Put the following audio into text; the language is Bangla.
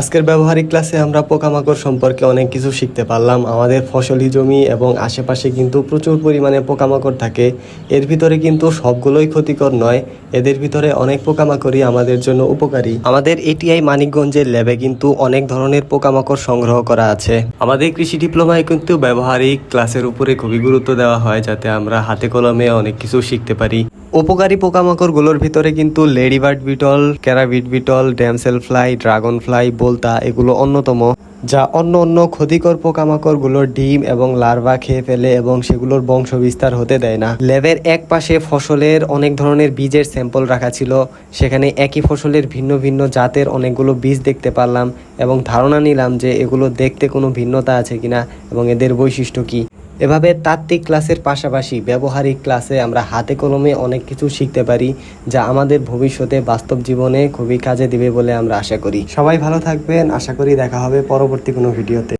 আজকের ব্যবহারিক ক্লাসে আমরা পোকামাকড় সম্পর্কে অনেক কিছু শিখতে পারলাম। আমাদের ফসলি জমি এবং আশেপাশে কিন্তু প্রচুর পরিমাণে পোকামাকড় থাকে। এর ভিতরে কিন্তু সবগুলোই ক্ষতিকর নয়। এদের ভিতরে অনেক পোকামাকড়ই আমাদের জন্য উপকারী। আমাদের এটিআই মানিকগঞ্জের ল্যাবে কিন্তু অনেক ধরনের পোকামাকড় সংগ্রহ করা আছে। আমাদের কৃষি ডিপ্লোমায় কিন্তু ব্যবহারিক ক্লাসের উপরে খুবই গুরুত্ব দেওয়া হয়, যাতে আমরা হাতে কলমে অনেক কিছু শিখতে পারি। উপকারী পোকামাকড়গুলোর ভিতরে কিন্তু ladybird beetle, carabid beetle, damselfly, dragonfly, বোলতা এগুলো অন্যতম, যা অন্য অন্য ক্ষতিকর পোকামাকড়গুলোর ডিম এবং লার্ভা খেয়ে ফেলে এবং সেগুলোর বংশ বিস্তার হতে দেয় না। ল্যাবের এক পাশে ফসলের অনেক ধরনের বীজের স্যাম্পল রাখা ছিল, সেখানে একই ফসলের ভিন্ন ভিন্ন জাতের অনেকগুলো বীজ দেখতে পারলাম এবং ধারণা নিলাম যে এগুলো দেখতে কোনো ভিন্নতা আছে কিনা এবং এদের বৈশিষ্ট্য কী। এভাবে তাত্ত্বিক ক্লাসের পাশাপাশি ব্যবহারিক ক্লাসে আমরা হাতে কলমে অনেক কিছু শিখতে পারি, যা আমাদের ভবিষ্যতে বাস্তব জীবনে খুবই কাজে দিবে বলে আমরা আশা করি। সবাই ভালো থাকবেন, আশা করি দেখা হবে পরবর্তী কোনো ভিডিওতে।